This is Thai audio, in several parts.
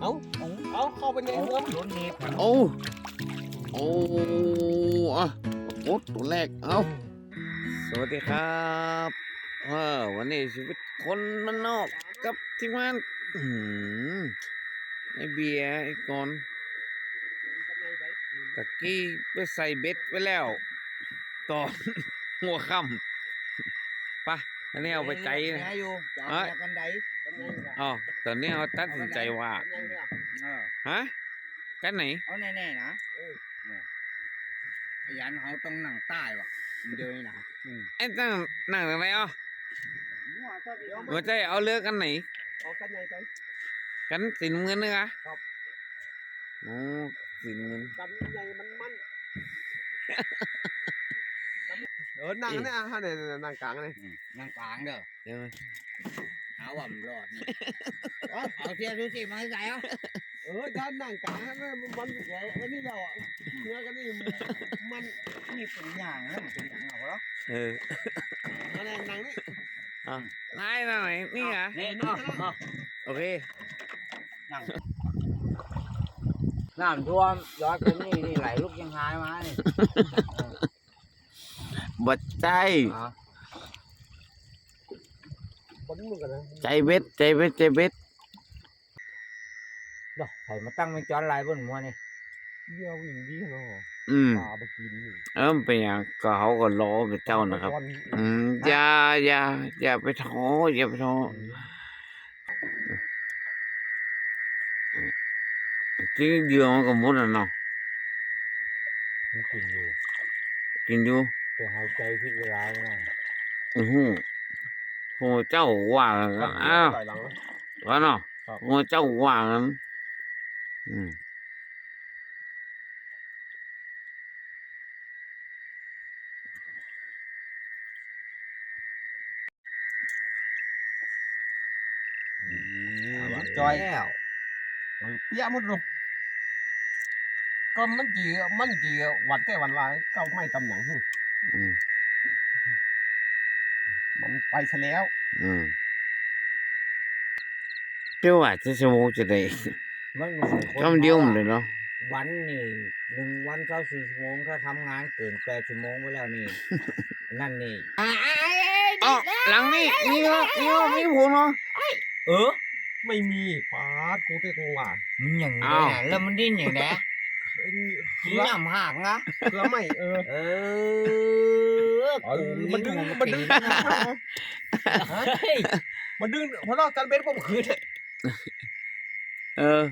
เอาเอาเข้าไปในเมืองรถนี้โอ้โอ้อะโอ้ตัวแรกเอาสวัสดีครับเออวันนี้ชีวิตคนมันนอกกับทีมงานอื้อหือไอเบียร์ไอกอนตะกี้ไปใส่เบ็ดไว้แล้วตอนหัวค่ำไปะอันนี้เอาไปไกลนะแอยู่จะเอ้เอายกันไดอ๋อตอนนี้เราตัดสินใจว่า เออฮะ กันไหน เอาแน่ๆนะเออไอ้ยันเขาต้องนั่งใต้ว่ะมันเดินนะอืมไอ้นั่งนั่งตรงไหนอะหัวใจเอาเลือกกันไหน เอากันใหญ่ไป กันสีน้ำเงินนะคะครับโอ้สีน้ำเงินกันใหญ่มันมันเออนั่งเนี่ยฮะเนี่ยนั่งกลางเนี่ยอืมนั่งกลางเด้อเดี๋ยว หาว่ามันรอดนี่เอาเอาเทียดูสิมาให้ใส่เอาเออด้านนั่งกลางให้มันมันแก่อันนี้เราอะเนื้อกันนี่มันนี่เป็นอย่างนะมันเป็นอย่างเหรอเอออันนั้นนั่งนี่อะนายนั่งไหนนี่เหรอนี่เนาะเนาะโอเคนั่งน้ำท่วมย้อยเป็นนี่นี่ไหลลูกยังหายมานี่บัดใจ อ๋อคนมึงกันนะ ใจเบ็ดใจเบ็ดใจเบ็ดดอกใส่มาตั้งเป็นจอนลายบนหัวนี่เดียววิ่งดีเนาะอืมปลาไปกินอยู่เออเป็นอย่างก็เขาก็รอไปเจ้านะครับ อืมอย่าอย่าอย่าไปท้ออย่าไปท้อจริงเดียวมันก็หมดแล้วเนาะมันกินอยู่ กินอยู่แต่หายใจพิจารณาอือหือ โหเจ้าว่ากันอ้าวถอยหลังนะว่าเนาะครับโหเจ้าว่ากันอืมจอยแล้วเปี้ยหมดเลยก็มันจีมันจีวันแต่วันลายเก้าไม่ตำหนังหึอืมมัน ไปซะแล้ว อืมเจ้าว่าจะสมองจะได้มันมีคนคำเดียวหมดเลยเนาะวันนี่หนึ่งวันเช้าสี่ชั่วโมงถ้าทำงานเกินแปดชั่วโมงไปแล้วนี่ นั่นนี่อ๋อหลังนี่มีเหรอมีเหรอมีผูเนาะเออ ไม่มีปาดกูเตะกูว่ามันอย่างนี้อ้าว นะแล้วมันดิ้นอย่างนี้เอ้ย ขี้หน้ำหักนะเกลือไม่เออ เอออ๋อมันดึงมันดึงนะเฮ้ยมันดึงเพราะเราจันเบสผมคืนเนี่ยเออ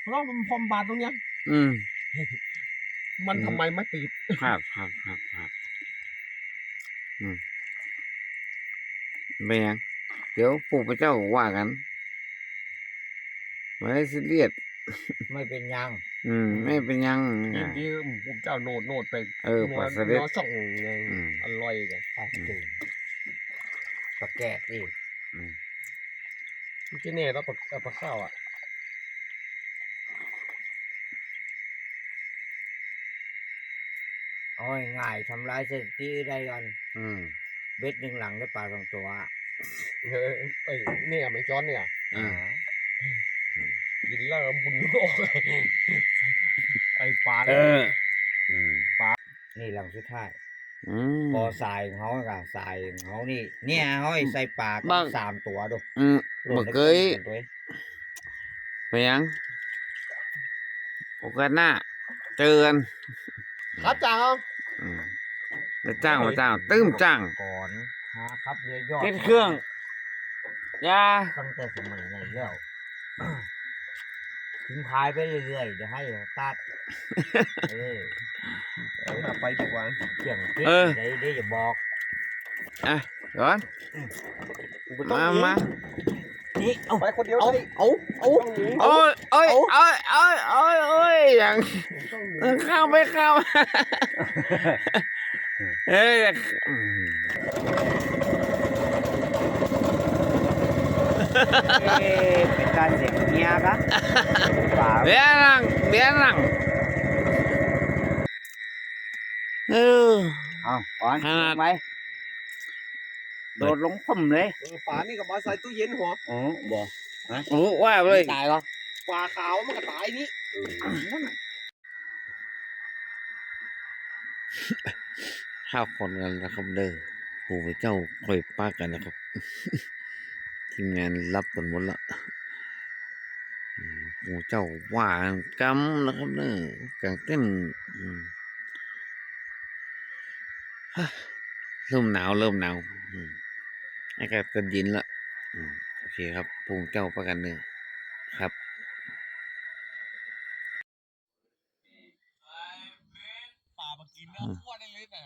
เพราะเรามันพรมบาดตรงเนี้ยอืม มันทำไมไม่ติดครับครับครับครับอืมเป็นยังเดี๋ยวปู่พระเจ้าว่ากันไม่ได้ซีเรียส ไม่เป็นยัง อืมไม่เป็นยังยินดีผมเจ้าโนดโนดไปเออนัวปัสสาวะนัวส่งไงอืมอร่อยกันอะจริงตะแกะดิอืมมันจะเนี่ยแล้วปลาเอาปลาข้าวอะโอ้ยง่ายทำลายสถิติได้กันอืมเบ็ดหนึ่งหลังได้ปลาสองตัวเออไอ้เนี่ยไม่จ้อนเนี่ย อ่ากินแล้วบุญออกไอ้ ปลาเอเนี่ยออืมนี่หลังสุดท้ายอืมพอสายของเขากับสายของเขานี่ เนี่ยเขาให้ใส่ปลากับ้างนสามตัวดูอืมหล่นบ่ได้เคยตัวเองเป็นยังโอกาสหน้า เจอกันครับจ้าเอาอืมแล้วจ้างมาจ้างตื้มจ้างก่อนหาครับเรือยอดเก็บเครื่องอยาตั้งแต่สมัยไหนแล้ว ทิ้งพายไปเรื่อยๆเดี๋ยวให้ตัดเออเอาหาไปดีกว่าเสียงเก็บได้ได้อย่าบอก อะก่อนกูต้องมาหนีมานี่เอาไปคนเดียวเอาได้เอาเอาต้องหนีโอ้ยโอ้ยโอ้ยโอ้ยโอ้ยโอ้ยอย่างต้องหนีเออเข้าไปเข้าเอ้ยอืมเอ๊ะเป็นการเสียง เมียปะป่าเบี้ยนั่งเบี้ยนั่งเออเอาก่อนขนาดลงไปโดดลงพุ่มเลยเออฝานี่กับมาใส่ตู้เย็นหัวอ๋อบอกโอ้ว่าเลยตายก็ปลาขาวมันก็ตายนี่ห้าคนกันนะครับเด้อโอ้พระเจ้าคอยป้ากันนะครับ ทีมงานรับกันหมดละ อืมโอ้เจ้าว่ากำนะครับเด้อกางเต้นอืมฮะเริ่มหนาวเริ่มหนาวอืมอากาศก็เย็นละอืมโอเคครับพงเจ้าประกันเนื้อครับปลามากินอืมอ้วนได้เลยนะ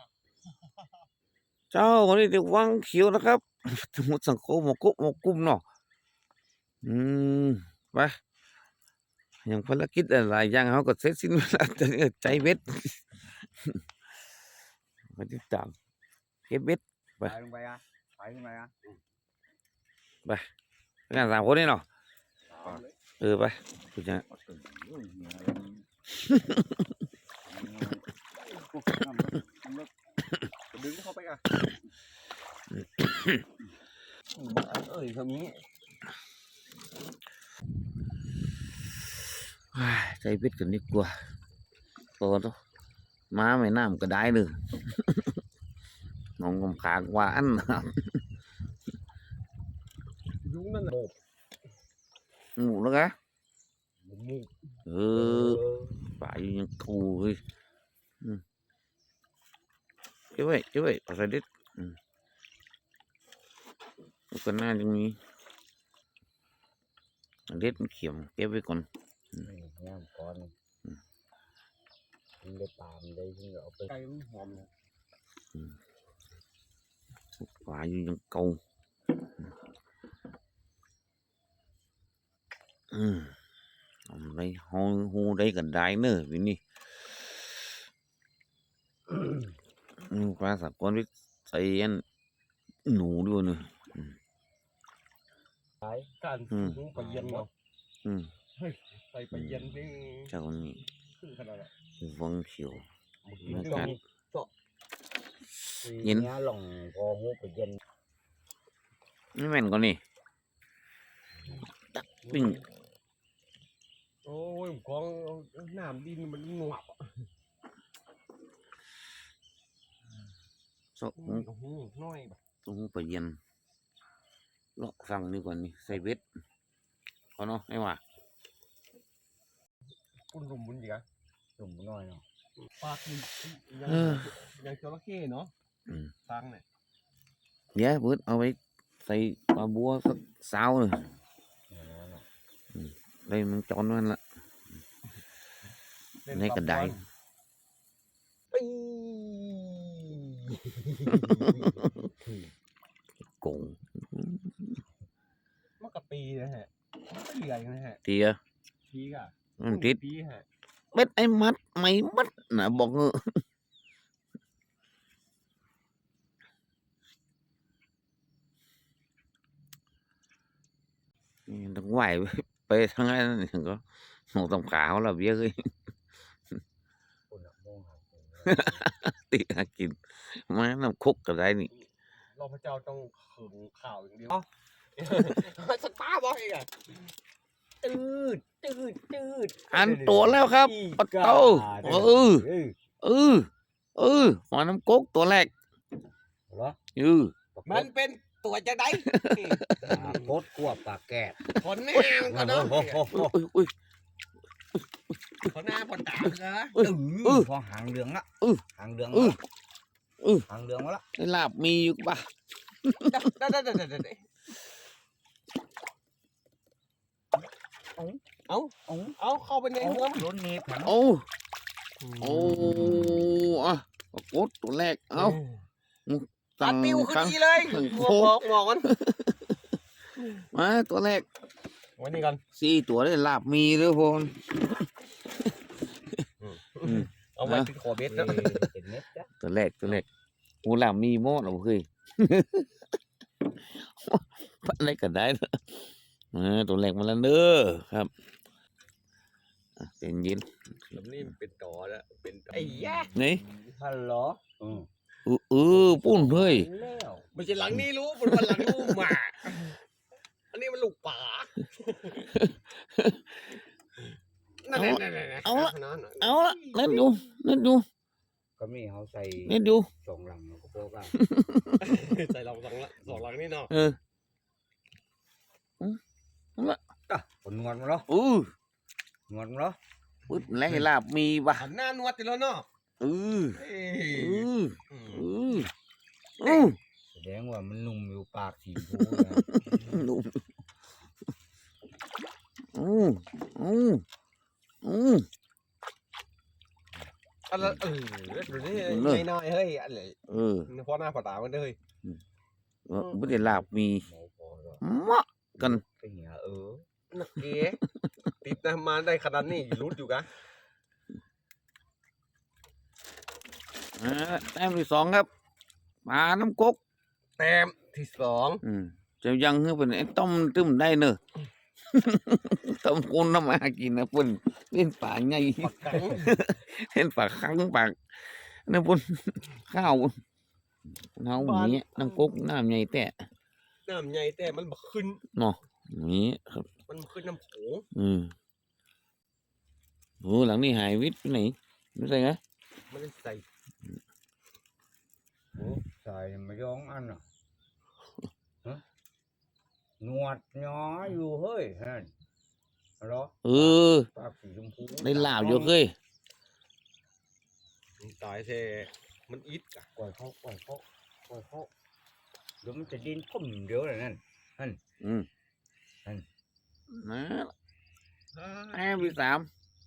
เจ้าวันนี้เด็กวังเขียวนะครับสมุดสังโคมหมกุหมกุ้มเนาะอืมไป อย่างภารกิจอะไรอย่างเขาก็เสร็จสิ้นเวลาแต่นี่ก็ใจเบ็ดมาติดตามเก็บเบ็ดไปไปลงไปอะไปขึ้นไปอะงานสามคนนี่เนาะเออไปกูจะดึงเข้าไปกันเอ้ยเขามี เฮ้ย ใจเบ็ดกันดีกว่าตัวตัวม้าไม่น้ำก็ได้เลยน้องกำขากว่าอันนะครับยุงนั่นน่ะหมูแล้วกะมูกเออป่าอยู่ยังกูเฮ้ยอืมเจ้าไว้เจ้าไว้เอาใส่เด็ดอืมแล้วก็น่าจะมีอันเด็ดมันเขียมเก็บไว้ก่อน ย่างก่อนมันได้ตามได้ที่เอาไปไก่มันหอมเลยป่าอยู่ยังเก่าอืมเอาได้ห้องหูได้กันได้เนอะวินี่ปลาสักก้อนวิใส่อันหนูด้วยเนอะการอืมสูงไปเย็นเนาะอืม ใส่ไปเย็นนี่เจ้านี่ขึ้นขนาดนั้นวังเขียวมันอากาศเย็เย็นนหล่องพอหูไปเย็นนี่แม่นก่อนนี่ตักปิ้งโอ้ยผมกองน้ำดินมันหนวบอะซอกโอ้โหน้อยแบบตรงไปเย็นเลาะฟังนี่ก่อนนี่ใส่เบ็ดเขาเนาะไอ้ว่า คุณรุมบุญอีกอะตุ่มน้อยเนาะปลาคือยังเออยังจระเข้เนาะอืมตังเนี่ยเดี๋ยวเบิดเอาไว้ใส่ปลาบัวสักสาวเลยอย่างนั้นเนาะได้มันจอนมันละในกระไดปีโกงมันกะปีนะฮะมันก็เหลื่อยนะฮะเตียพีกอะ มันติดปีฮะเบ็ดไอ้มัดไม่มัดนะบอกเออนี่ต้องไหวไปทั้งนั้นนี่ก็หนูต้องขาวแล้วเบี้ยเลยคนละโมงหากินตีหากินมาน้ำคุกก็ได้นี่เราพระเจ้าต้องขึงข่าวอย่างเดียวสตาร์บอกอีกอะตืดตืดตืด อันตัวแล้วครับปะโตเออเออเออเออหอยน้ำกกตัวแรกเหรอเออมันเป็นตัวจะได้ปลาโคตรกลัวปลาแกดคนแน่ก็เนาะโอ้โหอุ้ยอุ้ยคนหน้าคนตาเหรออุ้ยเออพอหางเหลืองละเออหางเหลืองเอละอเออหางเหลืองมาละได้ลาบมีอยู่ปะได้ได้ได้ได้ ได้เอาเอาเข้าไปในเอาเมืองรถนี้ผันโอ้โอ้อะปรากฏตัวแรกเอ้าตัสั่ดงติวคขึ้นรั้งทีเลยสั่งหัวโค้หมอกหมอกมันมาตัวแรกไว้นี่กันสี่ตัวได้ลาบมีเด้อพนเอาไว้ติดคอเบ็ดเอ้นะยเป็นเม็ดจ้ะตัวแรกตัวแรกกูลาบมีหมดเอาเฮ้ยอะไรก็ได้เนอะเออตัวแรกมาแล้วเด้อครับอะ เป็นยินแบบนี้เป็นต่อแล้วเป็นไอ้ยะนี่ฮัลโหลอืมเออเออปุ้นเฮ้ยแล้วไม่ใช่หลังนี้รู้มันมันหลังลูกหมา อันนี้มันลูกป่าเอาละเอาละเล่นดูเล่นดูก็มีเขาใส่เล่นดูสองหลังก็โป๊กอะใส่เราสองละสองหลังนี่เนาะเออผลนวดมาเหรออู้ นวดมาเหรอปึ๊บแรงลาบมีว่ะหันหน้านวดติแล้วเนาะเออเอ้เอยออืมเออเออแสดงว่ามันนุ่มอยู่ปากสีฟูนะนุ่มอืออืออืออะไรเออดูนี่เนอะไม่น้อยเฮ้ยอะไรเออเพราะหน้าปะตามันเด้ยเออบ่ได้ลาบมีหมอพอแล้วเหมาะกันไปเหียเออนักเก๋ ติดนะมาได้ขนาดนี้รุดอยู่กะอ่าแต้มที่สองครับปลาน้ำกกแต้มที่สองอืมจะยังคือเป็นไอ้ต้มตึ้มได้เนอะต้มคนน้ำมากินนะเพิ่นเล่นป่าไงปักกังเล่นป่าคังปากนั่นเพิ่นข้าวเฮาหมีน้ำกกน้ำใหญ่แต่น้ำใหญ่แต่มันบ่ขึ้นเนาะนี่ครับ มันบ่ขึ้นน้ำโขงอืม โอ้หลังนี้หายวิทย์ไปไหนไม่ใช่ไงมันได้ใส่โอ้ใส่มาย้องอันอะฮะหนวดย้ออยู่เฮ้ยเห็นเหรอเออปากสีชมพูได้ลาบอยู่เคยตายแท้มันอิดกะปล่อยเขาปล่อยเขาปล่อยเขาเดี๋ยวมันจะดินพุ่มเดียวเลยนั่นอืมนั่นนะแต้มที่สาม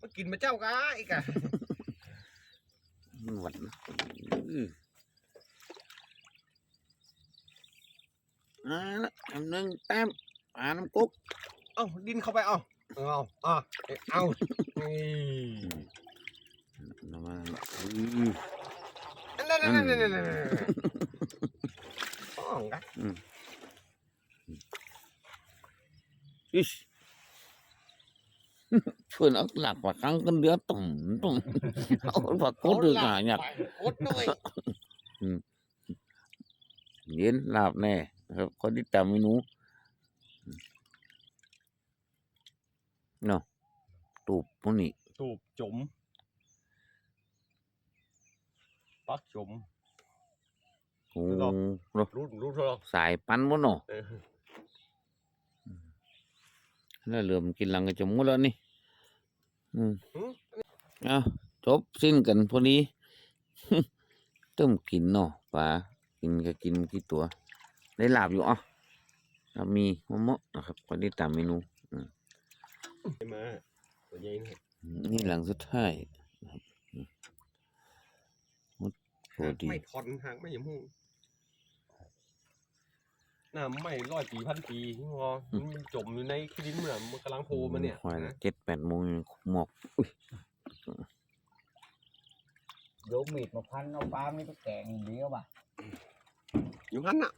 มากินมาเจ้ากะอีกอะหวานอืออ่าละอันหนึ่งแต้มปลาน้ำกกเอ้าดินเข้าไปเอ้าเอาเอาเอานี่น้ำมันอือนั่นนั่นนั่นนั่นนั่นนั่นป้องกะอิช ชวนเอาหลักว่าครั้งกันเดือตุ่มตุ่มเอาผักโคตรกาอยากโคตรหน่อยเย็นลาบแน่นะครับคนที่ตามเมนูเนาะตูบพวกนี้ตูบจุ๋มปักจุ๋มโอ้ดูดอกเนาะรู้รู้เท่าไหร่สายปันวะเนาะเออแล้วเหลือมกินหลังกระจมหมดแล้วนี่ อืมหืมเอาจบสิ้นกันพอดีต้มกินเนาะปลากินก็กินกี่ตัว ได้ลาบอยู่อะลาบมีมะม่วงนะครับพอดีตามเมนูมาตัวใหญ่นี่นี่หลังสุดท้ายนะครับอืมหมดพอดีไม่ทอนหางไม่หยมู น้ำไม่ร้อยปีพันปีที่พอมันจมอยู่ในขี้ดินเหมือนมันกำลังโผล่มาเนี่ยควายละเจ็ดแปดโมงยังหมอกอุ้ยเดี๋ยวมีดมาพันเอาปลาไม่ต้องแกงเดียวป่ะอยู่หันน่ะ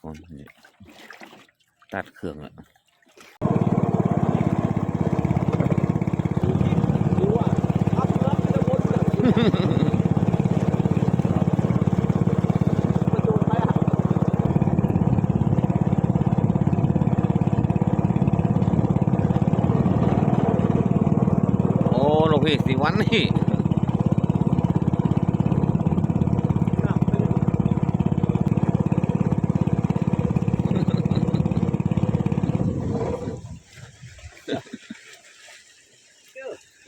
ก่อนเนี่ยตัดเครื่องละดูว่าทับรับจะวนแบบมันโดนไปอะ โอ้ลูกพี่สิวั นี่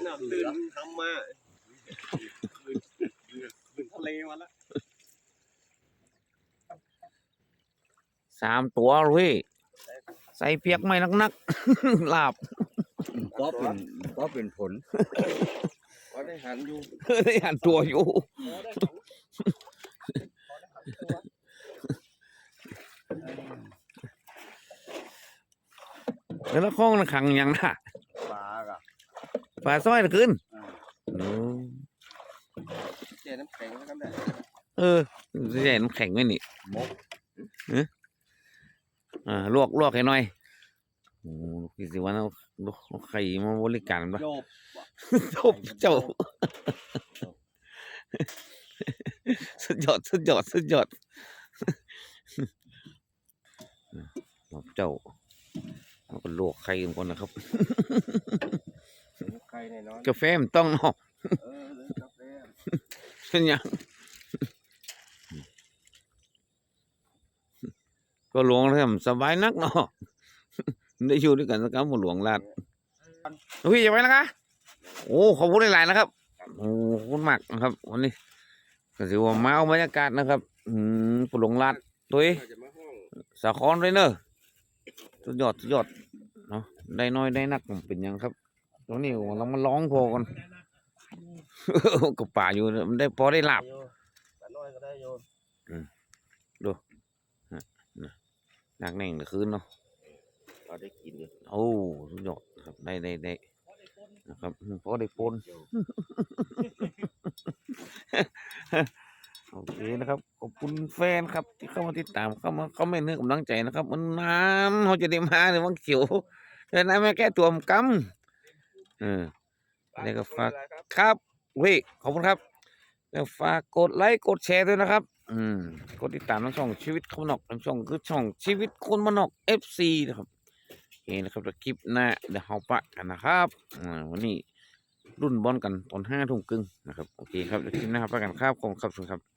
น้ำตื่นทำมาขึ้นทะเลมาแล้วสามตัวลูกพี่ใส่เปียกไม่นักๆลาบก็เป็นก็เป็นผล พอได้หันอยู่ได้หันตัวอยู่พอได้หันพอได้หันตัวแล้วข้องน่ะขังยังน่ะปลากะปลาสร้อยตะขึ้นอ่าโอ้เจน้ำแข็งแล้วกันได้เออจะใหญ่น้ำแข็งไว้นี่มกอ่าลวกลวกให้หน่อยโอ้ลูกพี่สิวันเอาลูกเอาไข่มาบริการปะโยบจบเจ้า สุดยอด สุดยอด สุดยอดหลบเจ้าเราก็ลวกไข่กันก่อนนะครับ ใครแน่นอนกาแฟมันต้องเนาะเออเลยกาแฟเป็นหยัง ก็หลวงเริ่มสบายนักเนาะได้อยู่ด้วยกันสักครั้งหมดหลวงลาดพี่จะไปนะคะ โอ้ขอบคุณหลายๆนะครับโอ้ขอบคุณมากนะครับ วันนี้ก็ถือว่ามาเอาบรรยากาศนะครับ อืมปหลวงลาดตัวเองจะมาห้องสาครเลยเนอะสุดยอดสุดยอดเนาะได้น้อยได้นักเป็นหยังครับตรงนี้เรามาร้องพอกันกับป่าอยู่เนี่ยมันได้พอได้หลับแต่น้อยก็ได้โยนหนักแน่งเหลือคืนเนาะเราได้กินเลยโอ้สุดยอดครับได้ได้ได้ นะครับพอได้ปนโอเคนะครับขอบคุณแฟนครับ ที่เข้ามาติดตามเข้ามาเขาไม่เนื้อกำลังใจนะครับ มันนานเขาจะได้มาในวังเขียวแต่นั้นแม่แก้ตัวมนกำเออนี่ก็ฝากครับเว้ยขอบคุณครับ แล้วฝากกดไลค์กดแชร์ด้วยนะครับ อืมกดติดตามทั้งช่องชีวิตคนนอกทั้งช่องคือช่องชีวิตคนมานนอก FC นะครับโอเค นะครับคลิปหน้าเดี๋ยวเราปะกันนะครับวันนี้รุ่นบอลกันตอนห้าทุ่มครึ่งนะครับโอเคครับเดี๋ยวคลิปหน้าปะกันครับขอบคุณครับสุดีครับ